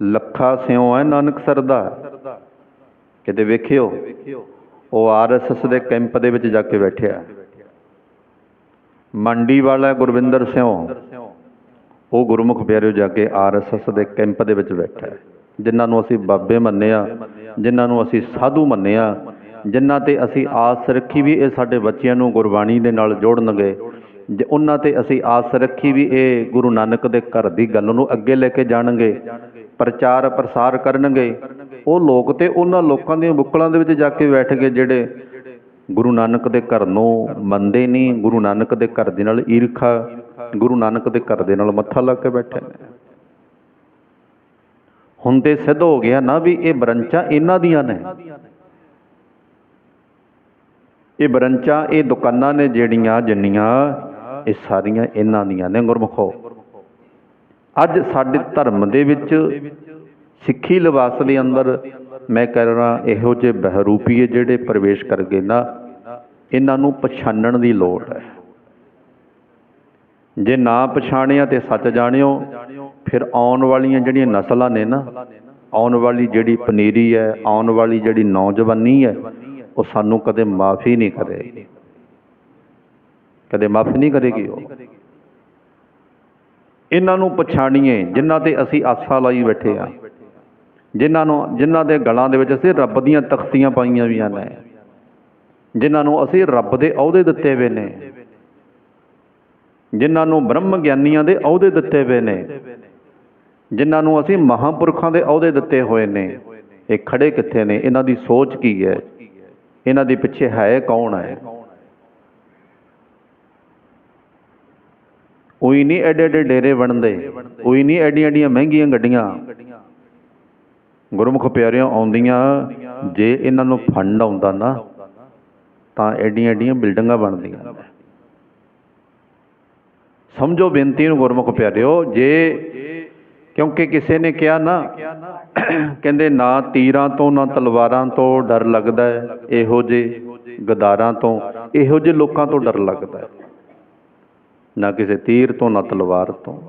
ਲੱਖਾ ਸਿਉ ਹੈ ਨਾਨਕ ਸਰਦਾ। ਕਿਤੇ ਵੇਖਿਓ, ਉਹ ਆਰਐਸਐਸ ਦੇ ਕੈਂਪ ਦੇ ਵਿੱਚ ਜਾ ਕੇ ਬੈਠਿਆ। ਮੰਡੀ ਵਾਲਾ ਗੁਰਵਿੰਦਰ ਸਿਉ, ਉਹ ਗੁਰਮੁਖ ਪਿਆਰਿਓ ਜਾ ਕੇ ਆਰਐਸਐਸ ਦੇ ਕੈਂਪ ਦੇ ਵਿੱਚ ਬੈਠਾ। ਹੈ ਜਿਨ੍ਹਾਂ ਨੂੰ ਅਸੀਂ ਬਾਬੇ ਮੰਨਿਆ, ਜਿਨ੍ਹਾਂ ਨੂੰ ਅਸੀਂ ਸਾਧੂ ਮੰਨਿਆ, ਜਿਨ੍ਹਾਂ ਤੇ ਅਸੀਂ ਆਸ ਰੱਖੀ ਵੀ ਇਹ ਸਾਡੇ ਬੱਚਿਆਂ ਨੂੰ ਗੁਰਬਾਣੀ ਦੇ ਨਾਲ ਜੋੜਨਗੇ, ਜੇ ਉਹਨਾਂ ਤੇ ਅਸੀਂ ਆਸ ਰੱਖੀ ਵੀ ਇਹ ਗੁਰੂ ਨਾਨਕ ਦੇ ਘਰ ਦੀ ਗੱਲ ਨੂੰ ਅੱਗੇ ਲੈ ਕੇ ਜਾਣਗੇ ਪ੍ਰਚਾਰ ਪ੍ਰਸਾਰ ਕਰਨਗੇ। ਉਹ ਲੋਕ ਤੇ ਉਹਨਾਂ ਲੋਕਾਂ ਦੀਆਂ ਬੁੱਕਲਾਂ ਦੇ ਵਿੱਚ ਜਾ ਕੇ ਬੈਠ ਗਏ ਜਿਹੜੇ ਗੁਰੂ ਨਾਨਕ ਦੇ ਘਰ ਨੂੰ ਮੰਨਦੇ ਨਹੀਂ ਗੁਰੂ ਨਾਨਕ ਦੇ ਘਰ ਦੇ ਨਾਲ ਈਰਖਾ, ਗੁਰੂ ਨਾਨਕ ਦੇ ਘਰ ਦੇ ਨਾਲ ਮੱਥਾ ਲਾ ਕੇ ਬੈਠੇ ਨੇ। ਹੁਣ ਤੇ ਸਿੱਧ ਹੋ ਗਿਆ ਨਾ ਵੀ ਇਹ ਬਰੰਚਾਂ ਇਹਨਾਂ ਦੀਆਂ ਨੇ। ਇਹ ਬਰੰਚਾਂ, ਇਹ ਦੁਕਾਨਾਂ ਨੇ ਜਿਹੜੀਆਂ, ਜਿੰਨੀਆਂ ਇਹ ਸਾਰੀਆਂ ਇਹਨਾਂ ਦੀਆਂ ਨੇ, ਗੁਰਮਖੋ। ਅੱਜ ਸਾਡੇ ਧਰਮ ਦੇ ਵਿੱਚ ਸਿੱਖੀ ਲਿਬਾਸ ਦੇ ਅੰਦਰ ਮੈਂ ਕਹਿ ਰਿਹਾ ਇਹੋ ਜਿਹੇ ਬਹਿਰੂਪੀਏ ਜਿਹੜੇ ਪ੍ਰਵੇਸ਼ ਕਰ ਗਏ ਨਾ, ਇਹਨਾਂ ਨੂੰ ਪਛਾਣਨ ਦੀ ਲੋੜ ਹੈ। ਜੇ ਨਾ ਪਛਾਣਿਆ ਤੇ ਸੱਚ ਜਾਣਿਓ, ਫਿਰ ਆਉਣ ਵਾਲੀਆਂ ਜਿਹੜੀਆਂ ਨਸਲਾਂ ਨੇ ਨਾ, ਆਉਣ ਵਾਲੀ ਜਿਹੜੀ ਪਨੀਰੀ ਹੈ, ਆਉਣ ਵਾਲੀ ਜਿਹੜੀ ਨੌਜਵਾਨੀ ਹੈ, ਉਹ ਸਾਨੂੰ ਕਦੇ ਮਾਫੀ ਨਹੀਂ ਕਰੇਗੀ। ਕਦੇ ਮਾਫੀ ਨਹੀਂ ਕਰੇਗੀ ਉਹ। ਇਹਨਾਂ ਨੂੰ ਪਛਾਣੀਏ, ਜਿਨ੍ਹਾਂ ਤੇ ਅਸੀਂ ਆਸਾ ਲਾਈ ਬੈਠੇ ਆ ਜਿਨ੍ਹਾਂ ਨੂੰ, ਜਿਨ੍ਹਾਂ ਦੇ ਗਲਾਂ ਦੇ ਵਿੱਚ ਅਸੀਂ ਰੱਬ ਦੀਆਂ ਤਖਤੀਆਂ ਪਾਈਆਂ ਵੀਆਂ ਨੇ। ਜਿਨ੍ਹਾਂ ਨੂੰ ਅਸੀਂ ਰੱਬ ਦੇ ਅਹੁਦੇ ਦਿੱਤੇ ਹੋਏ ਨੇ। ਜਿਨ੍ਹਾਂ ਨੂੰ ਬ੍ਰਹਮ ਗਿਆਨੀਆਂ ਦੇ ਅਹੁਦੇ ਦਿੱਤੇ ਹੋਏ ਨੇ। ਜਿਨ੍ਹਾਂ ਨੂੰ ਅਸੀਂ ਮਹਾਂਪੁਰਖਾਂ ਦੇ ਅਹੁਦੇ ਦਿੱਤੇ ਹੋਏ ਨੇ। ਇਹ ਖੜੇ ਕਿੱਥੇ ਨੇ? ਇਹਨਾਂ ਦੀ ਸੋਚ ਕੀ ਹੈ? ਇਹਨਾਂ ਦੇ ਪਿੱਛੇ ਹੈ ਕੌਣ ਹੈ? ਉਹੀ ਨਹੀਂ ਐਡੇ ਐਡੇ ਡੇਰੇ ਬਣਦੇ, ਉਹੀ ਨਹੀਂ ਐਡੀਆਂ ਐਡੀਆਂ ਮਹਿੰਗੀਆਂ ਗੱਡੀਆਂ। ਗੁਰਮੁਖ ਪਿਆਰਿਆਂ ਆਉਂਦੀਆਂ, ਜੇ ਇਹਨਾਂ ਨੂੰ ਫੰਡ ਆਉਂਦਾ ਨਾ, ਤਾਂ ਐਡੀਆਂ ਐਡੀਆਂ ਬਿਲਡਿੰਗਾਂ ਬਣਦੀਆਂ। ਸਮਝੋ ਬੇਨਤੀ ਨੂੰ ਗੁਰਮੁਖ ਪਿਆਰਿਓ, ਜੇ ਕਿਉਂਕਿ ਕਿਸੇ ਨੇ ਕਿਹਾ ਨਾ, ਕਹਿੰਦੇ ਨਾ ਤੀਰਾਂ ਤੋਂ, ਨਾ ਤਲਵਾਰਾਂ ਤੋਂ ਡਰ ਲੱਗਦਾ ਇਹੋ ਜੇ ਗਦਾਰਾਂ ਤੋਂ, ਇਹੋ ਜੇ ਲੋਕਾਂ ਤੋਂ ਡਰ ਲੱਗਦਾ ਨਾ ਕਿਸੇ ਤੀਰ ਤੋਂ, ਨਾ ਤਲਵਾਰ ਤੋਂ।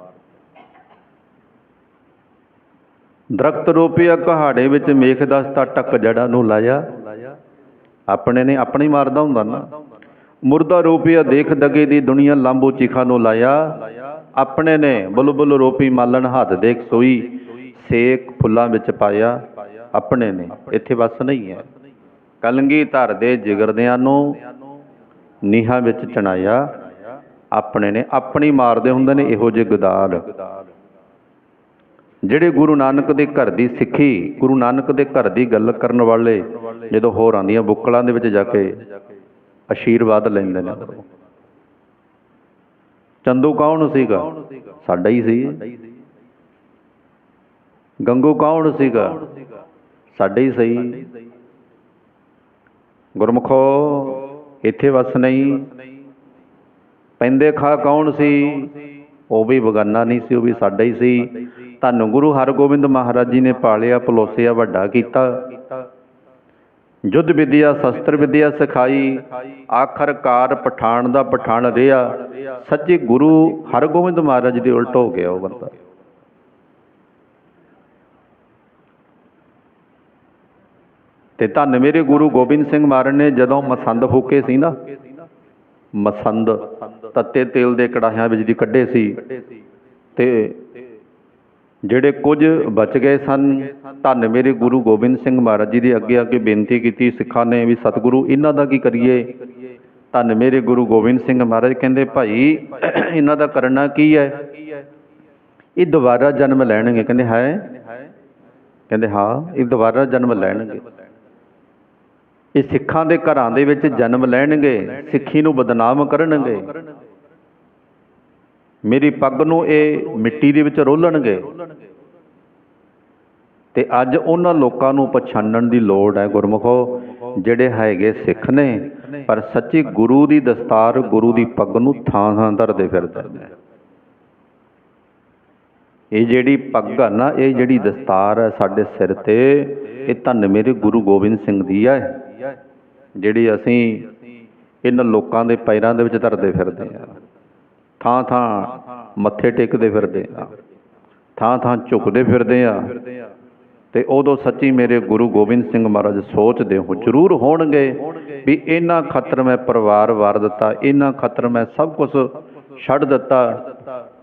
ਦਰਖਤ ਰੋਪਿਆ ਕਹਾੜੇ ਵਿੱਚ ਮੇਖ ਦਸਤਾ ਟੱਕ ਜੜਾ ਨੂੰ ਲਾਇਆ। ਆਪਣੇ ਨੇ ਆਪਣੇ ਹੀ ਮਾਰਦਾ ਹੁੰਦਾ ਨਾ। ਮੁਰਦਾ ਰੋਪਿਆ ਦੇਖ ਦਗੇ ਦੀ ਦੁਨੀਆ ਲਾਂਬੂ ਚਿਖਾ ਨੂੰ ਲਾਇਆ। ਆਪਣੇ ਨੇ ਬੁਲਬੁਲ ਰੋਪੀ ਮਾਲਣ ਹੱਥ ਦੇਖ ਸੋਈ। ਸੇਕ ਫੁੱਲਾਂ ਵਿੱਚ ਪਾਇਆ। ਆਪਣੇ ਨੇ ਇੱਥੇ ਬਸ ਨਹੀਂ ਹੈ। ਕਲੰਗੀ ਧਰ ਦੇ ਜਿਗਰਦਿਆਂ ਨੂੰ ਨੀਹਾਂ ਵਿੱਚ ਚਣਾਇਆ ਆਪਣੇ ਨੇ, ਆਪਣੀ ਮਾਰਦੇ ਹੁੰਦੇ ਨੇ, ਇਹੋ ਜਿਹੇ ਗਦਾਰ। ਜਿਹੜੇ ਗੁਰੂ ਨਾਨਕ ਦੇ ਘਰ ਦੀ ਸਿੱਖੀ, ਗੁਰੂ ਨਾਨਕ ਦੇ ਘਰ ਦੀ ਗੱਲ ਕਰਨ ਵਾਲੇ, ਜਦੋਂ ਹੋਰਾਂ ਦੀਆਂ ਬੁੱਕਲਾਂ ਦੇ ਵਿੱਚ ਜਾ ਕੇ ਆਸ਼ੀਰਵਾਦ ਲੈਂਦੇ ਨੇ। ਚੰਦੂ ਕੌਣ ਸੀਗਾ? ਸਾਡਾ ਹੀ ਸੀ। ਗੰਗੂ ਕੌਣ ਸੀਗਾ? ਸਾਡੇ ਹੀ ਸਹੀ। ਗੁਰਮਖੋ, ਇੱਥੇ ਵਸ ਨਹੀਂ। ਪੈਂਦੇ ਖਾ ਕੌਣ ਸੀ? ਉਹ ਵੀ ਬਗਾਨਾ ਨਹੀਂ ਸੀ, ਉਹ ਵੀ ਸਾਡਾ ਹੀ ਸੀ। ਧੰਨ ਗੁਰੂ ਹਰਗੋਬਿੰਦ ਮਹਾਰਾਜ ਜੀ ਨੇ ਪਾਲਿਆ, ਪਲੋਸਿਆ, ਵੱਡਾ ਕੀਤਾ। ਯੁੱਧ ਵਿਦਿਆ, ਸ਼ਸਤਰ ਵਿਦਿਆ ਸਿਖਾਈ। ਆਖਰਕਾਰ ਪਠਾਨ ਦਾ ਪਠਾਨ ਰਿਹਾ। ਸੱਚੇ ਗੁਰੂ ਹਰਗੋਬਿੰਦ ਮਹਾਰਾਜ ਦੇ ਉਲਟ ਹੋ ਗਿਆ ਉਹ ਬੰਦਾ। ਤੇ ਧੰਨ ਮੇਰੇ ਗੁਰੂ ਗੋਬਿੰਦ ਸਿੰਘ ਮਹਾਰਾਜ ਨੇ ਜਦੋਂ ਮਸੰਦ ਫੂਕੇ ਸੀ ਨਾ ਮਸੰਦ, ਤੱਤੇ ਤੇਲ ਦੇ ਕੜਾਹਿਆਂ ਵਿੱਚ ਦੀ ਕੱਢੇ ਸੀ। ਤੇ ਜਿਹੜੇ ਕੁਝ ਬਚ ਗਏ ਸਨ, ਧੰਨ ਮੇਰੇ ਗੁਰੂ ਗੋਬਿੰਦ ਸਿੰਘ ਮਹਾਰਾਜ ਜੀ ਦੇ ਅੱਗੇ ਅੱਗੇ ਬੇਨਤੀ ਕੀਤੀ, ਸਿੱਖਾਂ ਨੇ ਵੀ ਸਤਿਗੁਰੂ ਇਹਨਾਂ ਦਾ ਕੀ ਕਰੀਏ? ਧੰਨ ਮੇਰੇ ਗੁਰੂ ਗੋਬਿੰਦ ਸਿੰਘ ਮਹਾਰਾਜ ਕਹਿੰਦੇ, ਭਾਈ, ਇਹਨਾਂ ਦਾ ਕਰਨਾ ਕੀ ਹੈ? ਇਹ ਦੁਬਾਰਾ ਜਨਮ ਲੈਣਗੇ। ਕਹਿੰਦੇ, ਹੈ? ਕਹਿੰਦੇ, ਹਾਂ, ਇਹ ਦੁਬਾਰਾ ਜਨਮ ਲੈਣਗੇ। ਇਹ ਸਿੱਖਾਂ ਦੇ ਘਰਾਂ ਦੇ ਵਿੱਚ ਜਨਮ ਲੈਣਗੇ, ਸਿੱਖੀ ਨੂੰ ਬਦਨਾਮ ਕਰਨਗੇ। ਮੇਰੀ ਪੱਗ ਨੂੰ ਇਹ ਮਿੱਟੀ ਦੇ ਵਿੱਚ ਰੋਲਣਗੇ। ਤੇ ਅੱਜ ਉਹਨਾਂ ਲੋਕਾਂ ਨੂੰ ਪਛਾਣਨ ਦੀ ਲੋੜ ਹੈ ਗੁਰਮਖੋ, ਜਿਹੜੇ ਹੈਗੇ ਸਿੱਖ ਨੇ, ਪਰ ਸੱਚੀ ਗੁਰੂ ਦੀ ਦਸਤਾਰ ਗੁਰੂ ਦੀ ਪੱਗ ਨੂੰ ਥਾਂ ਥਾਂ ਧਰਦੇ ਫਿਰਦੇ ਨੇ। ਇਹ ਜਿਹੜੀ ਪੱਗ ਆ ਨਾ, ਇਹ ਜਿਹੜੀ ਦਸਤਾਰ ਹੈ ਸਾਡੇ ਸਿਰ ਤੇ, ਇਹ ਧੰਨ ਮੇਰੇ ਗੁਰੂ ਗੋਬਿੰਦ ਸਿੰਘ ਦੀ ਹੈ। ਜਿਹੜੀ ਅਸੀਂ ਇਹਨਾਂ ਲੋਕਾਂ ਦੇ ਪੈਰਾਂ ਦੇ ਵਿੱਚ ਧਰਦੇ ਫਿਰਦੇ ਆ। ਥਾਂ ਥਾਂ ਮੱਥੇ ਟੇਕਦੇ ਫਿਰਦੇ ਆ। ਥਾਂ ਥਾਂ ਝੁਕਦੇ ਫਿਰਦੇ ਆ। ਤੇ ਉਦੋਂ ਸੱਚੀ ਮੇਰੇ ਗੁਰੂ ਗੋਬਿੰਦ ਸਿੰਘ ਮਹਾਰਾਜ ਸੋਚਦੇ ਹੋ, ਜ਼ਰੂਰ ਹੋਣਗੇ ਵੀ ਇਹਨਾਂ ਖਤਰ ਮੈਂ ਪਰਿਵਾਰ ਵਾਰ ਦਿੱਤਾ, ਇਹਨਾਂ ਖਤਰ ਮੈਂ ਸਭ ਕੁਝ ਛੱਡ ਦਿੱਤਾ,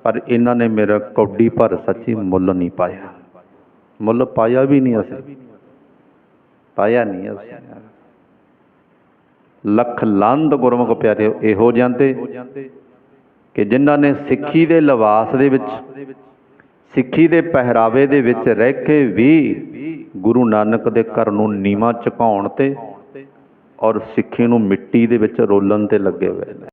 ਪਰ ਇਹਨਾਂ ਨੇ ਮੇਰਾ ਕੌਡੀ ਭਰ ਸੱਚੀ ਮੁੱਲ ਨਹੀਂ ਪਾਇਆ। ਮੁੱਲ ਪਾਇਆ ਵੀ ਨਹੀਂ ਅਸੀਂ। ਪਾਇਆ ਨਹੀਂ ਅਸੀਂ। ਲੱਖ ਲੰਦ ਗੁਰਮੁਖ ਪਿਆਰੇ ਇਹੋ ਜਾਂਦੇ ਕਿ ਜਿਨ੍ਹਾਂ ਨੇ ਸਿੱਖੀ ਦੇ ਲਿਬਾਸ ਦੇ ਵਿੱਚ, ਸਿੱਖੀ ਦੇ ਪਹਿਰਾਵੇ ਦੇ ਵਿੱਚ ਰਹਿ ਕੇ ਵੀ ਗੁਰੂ ਨਾਨਕ ਦੇ ਘਰ ਨੂੰ ਨੀਵਾਂ ਝੁਕਾਉਣ ਤੇ ਔਰ ਸਿੱਖੀ ਨੂੰ ਮਿੱਟੀ ਦੇ ਵਿੱਚ ਰੋਲਣ ਤੇ ਲੱਗੇ ਹੋਏ ਨੇ।